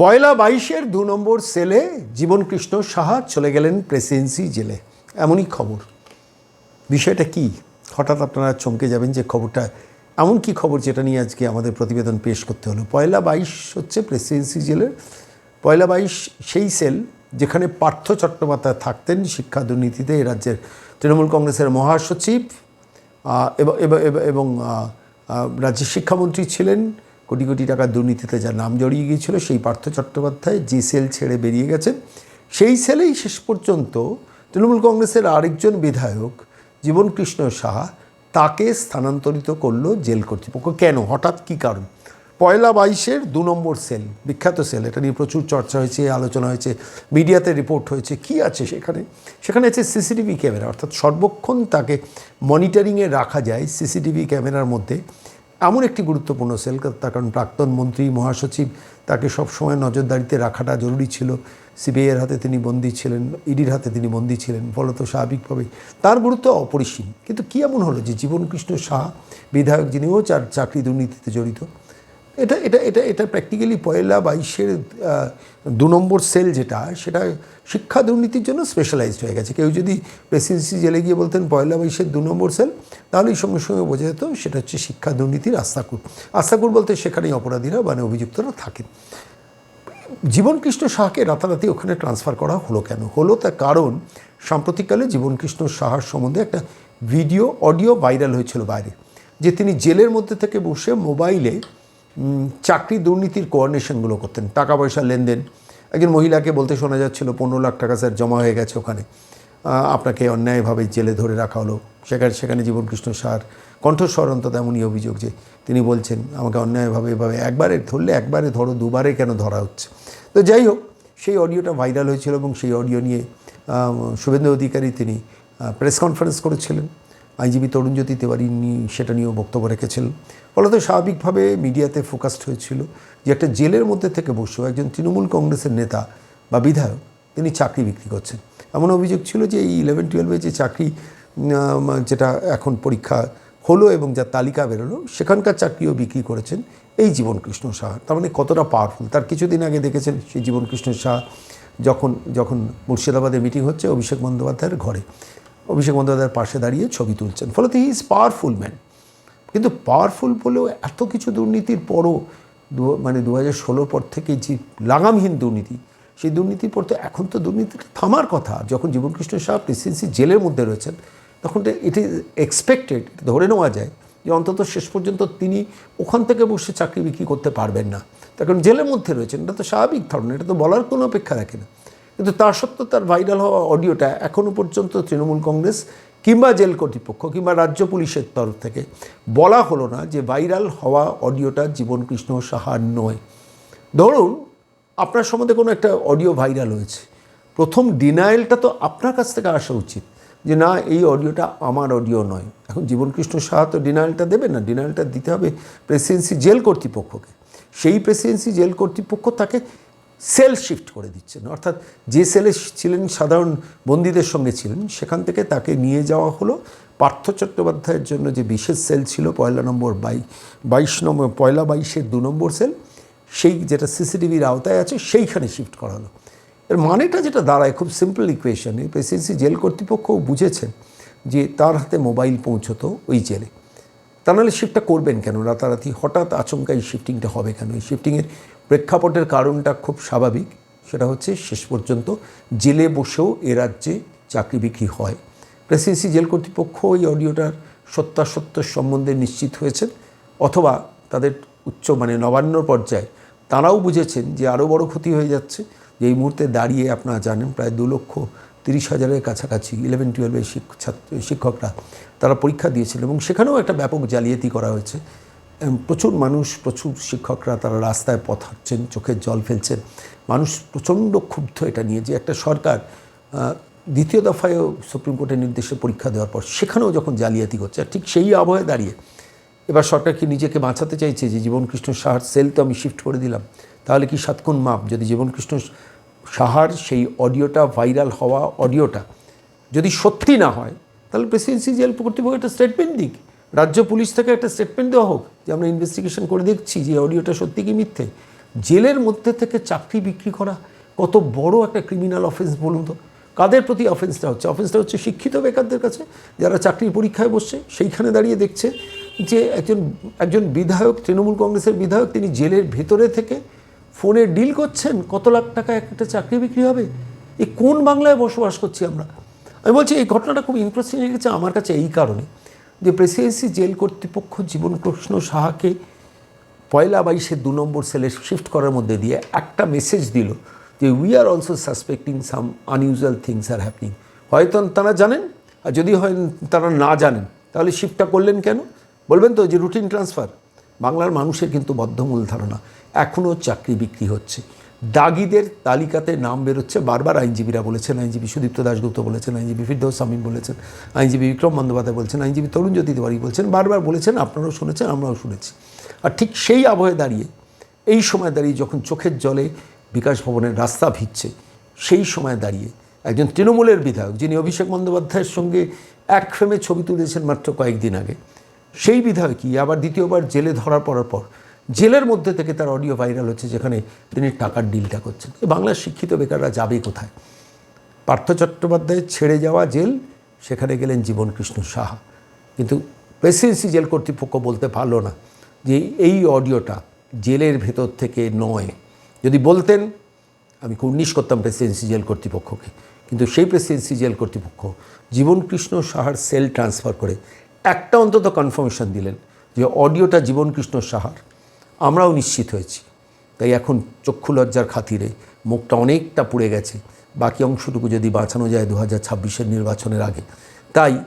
পয়লা বাইশের দু নম্বর সেলে জীবনকৃষ্ণ সাহা চলে গেলেন প্রেসিডেন্সি জেলে। এমনই খবর। বিষয়টা কি? হঠাৎ আপনারা চমকে যাবেন যে খবরটা এমন কি খবর যেটা নিয়ে আজকে আমাদের প্রতিবেদন পেশ করতে হলো। পয়লা বাইশ হচ্ছে প্রেসিডেন্সি জেলের। পয়লা বাইশ সেই সেল যেখানে পার্থ চট্টোপাধ্যায় থাকতেন শিক্ষা দুর্নীতিতে এই রাজ্যের তৃণমূল কংগ্রেসের মহাসচিব এবং রাজ্যের শিক্ষামন্ত্রী ছিলেন। কোটি কোটি টাকার দুর্নীতিতে যার নাম জড়িয়ে গিয়েছিল, সেই পার্থ চট্টোপাধ্যায় যে সেল ছেড়ে বেরিয়ে গেছেন, সেই সেলেই শেষ পর্যন্ত তৃণমূল কংগ্রেসের আরেকজন বিধায়ক জীবনকৃষ্ণ সাহা তাকে স্থানান্তরিত করল জেল কর্তৃপক্ষ। কেন? হঠাৎ কী কারণ? পয়লা বাইশের দু নম্বর সেল, বিখ্যাত সেল, এটা নিয়ে প্রচুর চর্চা হয়েছে, আলোচনা হয়েছে, মিডিয়াতে রিপোর্ট হয়েছে, কি আছে সেখানে? সেখানে আছে সিসিটিভি ক্যামেরা, অর্থাৎ সর্বক্ষণ তাকে মনিটরিংয়ে রাখা যায় সিসিটিভি ক্যামেরার মধ্যে। এমন একটি গুরুত্বপূর্ণ সেল তার কারণ প্রাক্তন মন্ত্রী, মহাসচিব, তাকে সবসময় নজরদারিতে রাখাটা জরুরি ছিল। সিবিআইয়ের হাতে তিনি বন্দী ছিলেন, ইডির হাতে তিনি বন্দী ছিলেন, ফলত স্বাভাবিকভাবেই তার গুরুত্ব অপরিসীম। কিন্তু কী এমন হলো যে জীবনকৃষ্ণ সাহা, বিধায়ক যিনিও চার চাকরি দুর্নীতিতে জড়িত? এটা এটা এটা এটা প্র্যাকটিক্যালি পয়লা বাইশের দু নম্বর সেল যেটা, সেটা শিক্ষা দুর্নীতির জন্য স্পেশালাইজড হয়ে গেছে। কেউ যদি প্রেসিডেন্সি জেলে গিয়ে বলতেন পয়লা বাইশের দু নম্বর সেল তাহলে এই সঙ্গে সঙ্গে বোঝা যেত সেটা হচ্ছে শিক্ষা দুর্নীতির আস্তাকুর আস্তাকুর বলতে সেখানেই অপরাধীরা মানে অভিযুক্তরা থাকেন। জীবনকৃষ্ণ সাহাকে রাতারাতি ওখানে ট্রান্সফার করা হলো কেন? হলো তার কারণ, সাম্প্রতিককালে জীবনকৃষ্ণ সাহার সম্বন্ধে একটা ভিডিও অডিও ভাইরাল হয়েছিল বাইরে, যে তিনি জেলের মধ্যে থেকে বসে মোবাইলে চাকরি দুর্নীতির কোঅর্ডিনেশনগুলো করতেন টাকা পয়সা লেনদেন। একজন মহিলাকে বলতে শোনা যাচ্ছিল পনেরো লাখ টাকা স্যার জমা হয়ে গেছে ওখানে। আপনাকে অন্যায়ভাবে জেলে ধরে রাখা হলো। সেখানে সেখানে জীবনকৃষ্ণ সার, কণ্ঠস্বর অন্তত এমনই অভিযোগ যে, তিনি বলছেন, আমাকে অন্যায়ভাবে এভাবে একবারে ধরলে, একবারে ধরো, দুবারে কেন ধরা হচ্ছে? তো যাই হোক, সেই অডিওটা ভাইরাল হয়েছিল এবং সেই অডিও নিয়ে শুভেন্দু অধিকারী তিনি প্রেস কনফারেন্স করেছিলেন। আইনজীবী তরুণজ্যোতি তিওয়ারি সেটা নিয়েও বক্তব্য রেখেছিলেন ফলত স্বাভাবিকভাবে মিডিয়াতে ফোকাসড হয়েছিল যে একটা জেলের মধ্যে থেকে বসেও একজন তৃণমূল কংগ্রেসের নেতা বা বিধায়ক তিনি চাকরি বিক্রি করছেন। এমন অভিযোগ ছিল যে এই ইলেভেন টুয়েলভে যে চাকরি যেটা এখন পরীক্ষা হলো এবং যার তালিকা বেরোলো, সেখানকার চাকরিও বিক্রি করেছেন এই জীবনকৃষ্ণ সাহা। তার মানে কতটা পাওয়ারফুল তার কিছুদিন আগে দেখেছেন সেই জীবনকৃষ্ণ সাহা যখন যখন মুর্শিদাবাদে মিটিং হচ্ছে অভিষেক বন্দ্যোপাধ্যায়ের ঘরে। অভিষেক বন্দ্যোপাধ্যায়ের পাশে দাঁড়িয়ে ছবি তুলছেন। ফলে হি ইজ পাওয়ারফুল ম্যান কিন্তু পাওয়ারফুল বলেও এত কিছু দুর্নীতির পরও মানে দু হাজার ষোলোর পর থেকে যে লাগামহীন দুর্নীতি, সেই দুর্নীতির পর তো এখন তো দুর্নীতিটা থামার কথা। যখন জীবনকৃষ্ণ সাহা প্রেসিডেন্সি জেলের মধ্যে রয়েছেন, তখন ইট ইজ এক্সপেক্টেড ধরে নেওয়া যায় যে অন্তত শেষ পর্যন্ত তিনি ওখান থেকে বসে চাকরি বিক্রি করতে পারবেন না। কারণ জেলের মধ্যে রয়েছেন, এটা তো স্বাভাবিক ধরনের, এটা তো বলার কোনো অপেক্ষা রাখে না। কিন্তু তার সত্ত্বেও তার ভাইরাল হওয়া অডিওটা এখনও পর্যন্ত তৃণমূল কংগ্রেস কিংবা জেল কর্তৃপক্ষ কিংবা রাজ্য পুলিশের তরফ থেকে বলা হলো না যে ভাইরাল হওয়া অডিওটা জীবনকৃষ্ণ সাহার নয়। ধরুন, আপনার সম্বন্ধে কোনো একটা অডিও ভাইরাল হয়েছে। প্রথম ডিনায়েলটা তো আপনার কাছ থেকে আসা উচিত যে না, এই অডিওটা আমার অডিও নয়। এখন জীবনকৃষ্ণ সাহা তো ডিনায়েলটা দেবে না ডিনায়েলটা দিতে হবে প্রেসিডেন্সি জেল কর্তৃপক্ষকে। সেই প্রেসিডেন্সি জেল কর্তৃপক্ষ তাকে সেল শিফট করে দিচ্ছেন। অর্থাৎ যে সেলে ছিলেন সাধারণ বন্দীদের সঙ্গে ছিলেন, সেখান থেকে তাকে নিয়ে যাওয়া হলো। পার্থ চট্টোপাধ্যায়ের জন্য যে বিশেষ সেল ছিল, পয়লা নম্বর বাই, বাইশ নম্বর পয়লা বাইশের দু নম্বর সেল, সেই যেটা সিসিটিভির আওতায় আছে, সেইখানে শিফট করা হলো। এর মানেটা যেটা দাঁড়ায়, খুব সিম্পল ইকুয়েশন এই প্রেসিডেন্সি জেল কর্তৃপক্ষও বুঝেছেন যে তার হাতে মোবাইল পৌঁছতো ওই জেলে। তা নাহলে শিফটটা করবেন কেন? রাতারাতি হঠাৎ আচমকা এই শিফটিংটা হবে কেন? এই শিফটিংয়ের প্রেক্ষাপটের কারণটা খুব স্বাভাবিক। সেটা হচ্ছে শেষ পর্যন্ত জেলে বসেও এ রাজ্যে চাকরি বিক্রি হয়। প্রেসিডেন্সি জেল কর্তৃপক্ষ এই অডিওটার সত্যাসত্য সম্বন্ধে নিশ্চিত হয়েছেন, অথবা তাদের উচ্চ মানে নবান্ন পর্যায়ে তারাও বুঝেছেন যে আরও বড় ক্ষতি হয়ে যাচ্ছে। যে এই মুহূর্তে দাঁড়িয়ে আপনারা জানেন প্রায় দু লক্ষ তিরিশ হাজারের কাছাকাছি ইলেভেন টুয়েলভের শিক্ষকরা তারা পরীক্ষা দিয়েছিল এবং সেখানেও একটা ব্যাপক জালিয়াতি করা হয়েছে। প্রচুর মানুষ, প্রচুর শিক্ষকরা তারা রাস্তায় পথ হাঁটছেন, চোখের জল ফেলছেন। মানুষ প্রচণ্ড ক্ষুব্ধ এটা নিয়ে যে একটা সরকার দ্বিতীয় দফায়ও সুপ্রিম কোর্টের নির্দেশে পরীক্ষা দেওয়ার পর সেখানেও যখন জালিয়াতি করছে ঠিক সেই আবহে দাঁড়িয়ে এবার সরকার কি নিজেকে বাঁচাতে চাইছে যে জীবনকৃষ্ণ সাহার সেল তো আমি শিফট করে দিলাম, তাহলে কি সাতক্ষণ মাপ? যদি জীবনকৃষ্ণ সাহার সেই অডিওটা ভাইরাল হওয়া অডিওটা যদি সত্যি না হয়, তাহলে প্রেসিডেন্সি জেল কর্তৃপক্ষ একটা স্টেটমেন্ট দিক। রাজ্য পুলিশ থেকে একটা স্টেটমেন্ট দেওয়া হোক যে আমরা ইনভেস্টিগেশন করে দেখছি যে অডিওটা সত্যি কি মিথ্যে। জেলের মধ্যে থেকে চাকরি বিক্রি করা, কত বড় একটা ক্রিমিনাল অফেন্স বলুন তো। কাদের প্রতি অফেন্সটা হচ্ছে? অফেন্সটা হচ্ছে শিক্ষিত বেকারদের কাছে, যারা চাকরির পরীক্ষায় বসছে, সেইখানে দাঁড়িয়ে দেখছে যে একজন একজন বিধায়ক, তৃণমূল কংগ্রেসের বিধায়ক, তিনি জেলের ভেতরে থেকে ফোনে ডিল করছেন, কত লাখ টাকা একটা চাকরি বিক্রি হবে? এ কোন বাংলায় বসবাস করছি আমরা? আমি বলছি, এই ঘটনাটা খুব ইন্টারেস্টিং লেগেছে আমার কাছে এই কারণে যে প্রেসিডেন্সি জেল কর্তৃপক্ষ জীবন জীবনকৃষ্ণ সাহাকে পয়লা বাইশের দু নম্বর সেলে শিফট করার মধ্যে দিয়ে একটা মেসেজ দিল যে we are also suspecting some unusual things are happening হয়তো তারা জানেন, আর যদি হয় তারা না জানেন, তাহলে শিফটটা করলেন কেন? বলবেন তো যে রুটিন ট্রান্সফার বাংলার মানুষের কিন্তু বদ্ধমূল ধারণা এখনও চাকরি বিক্রি হচ্ছে। দাগিদের তালিকাতে নাম বেরোচ্ছে, বারবার আইনজীবীরা বলেছেন, আইনজীবী সুদীপ্ত দাশগুপ্ত বলেছেন, আইনজীবী ফিরদৌস সামিম বলেছেন, আইনজীবী বিক্রম বন্দ্যোপাধ্যায় বলছেন, আইনজীবী তরুণ জ্যোতি তিওয়ারি বলছেন, বারবার বলেছেন, আপনারাও শুনেছেন, আমরাও শুনেছি। আর ঠিক সেই আবহে দাঁড়িয়ে, এই সময় দাঁড়িয়ে যখন চোখের জলে বিকাশ ভবনের রাস্তা ভিজছে, সেই সময় দাঁড়িয়ে একজন তৃণমূলের বিধায়ক, যিনি অভিষেক বন্দ্যোপাধ্যায়ের সঙ্গে এক ফ্রেমে ছবি তুলেছেন মাত্র কয়েকদিন আগে সেই বিধায়কই আবার দ্বিতীয়বার জেলে ধরা পড়ার পর। জেলের মধ্যে থেকে তার অডিও ভাইরাল হচ্ছে, যেখানে তিনি টাকার ডিলটা করছেন। বাংলার শিক্ষিত বেকাররা যাবে কোথায়? পার্থ চট্টোপাধ্যায়ের ছেড়ে যাওয়া জেল, সেখানে গেলেন জীবনকৃষ্ণ সাহা। কিন্তু প্রেসিডেন্সি জেল কর্তৃপক্ষ বলতে পারল না যে এই অডিওটা জেলের ভেতর থেকে নয়। যদি বলতেন, আমি কুর্নিশ করতাম প্রেসিডেন্সি জেল কর্তৃপক্ষকে। কিন্তু সেই প্রেসিডেন্সি জেল কর্তৃপক্ষ জীবনকৃষ্ণ সাহার সেল ট্রান্সফার করে একটা অন্তত কনফার্মেশন দিলেন যে অডিওটা জীবনকৃষ্ণ সাহার। আমরাও নিশ্চিত হয়েছি। তাই এখন চক্ষু লজ্জার খাতিরে মুখটা অনেকটা পুড়ে গেছে। বাকি অংশটুকু যদি বাঁচানো যায় দু হাজার ছাব্বিশের নির্বাচনের আগে। তাই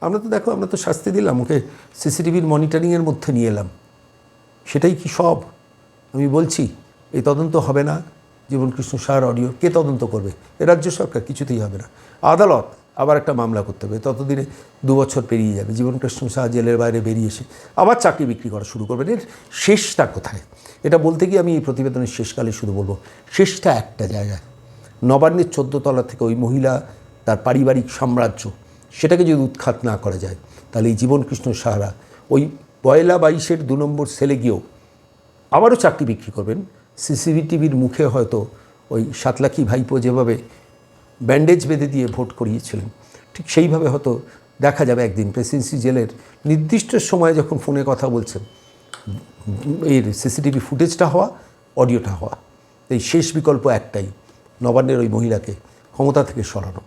আমরা তো দেখো, আমরা তো শাস্তি দিলাম, ওকে সিসিটিভির মনিটরিংয়ের মধ্যে নিয়ে এলাম। সেটাই কি সব? আমি বলছি এই তদন্ত হবে না। জীবনকৃষ্ণ সাহার অডিও কে তদন্ত করবে? এ রাজ্য সরকার, কিছুতেই হবে না। আদালত আবার একটা মামলা করতে হবে, ততদিনে দু বছর পেরিয়ে যাবে জীবনকৃষ্ণ শাহ জেলের বাইরে বেরিয়ে এসে আবার চাকরি বিক্রি করা শুরু করবেন। এর শেষটা কোথায়? এটা বলতে গিয়ে আমি এই প্রতিবেদনের শেষকালে শুধু বলব, শেষটা একটা জায়গায়। নবান্নের চোদ্দ তলা থেকে ওই মহিলা, তার পারিবারিক সাম্রাজ্য, সেটাকে যদি উৎখাত না করা যায়, তাহলে এই জীবনকৃষ্ণ সাহারা ওই পয়লা বাইশের দু নম্বর সেলে গিয়েও আবারও চাকরি বিক্রি করবেন। সিসিভি টিভির মুখে হয়তো ওই সাতলাখি ভাইপো যেভাবে ব্যান্ডেজ বেঁধে দিয়ে ভোট করিয়েছিলেন। ঠিক সেইভাবে হয়তো দেখা যাবে একদিন প্রেসিডেন্সি জেলের নির্দিষ্ট সময়ে যখন ফোনে কথা বলছেন, এর সিসিটিভি ফুটেজটা হওয়া, অডিওটা হওয়া, এই শেষ বিকল্প একটাই, নবান্নের ওই মহিলাকে ক্ষমতা থেকে সরানো।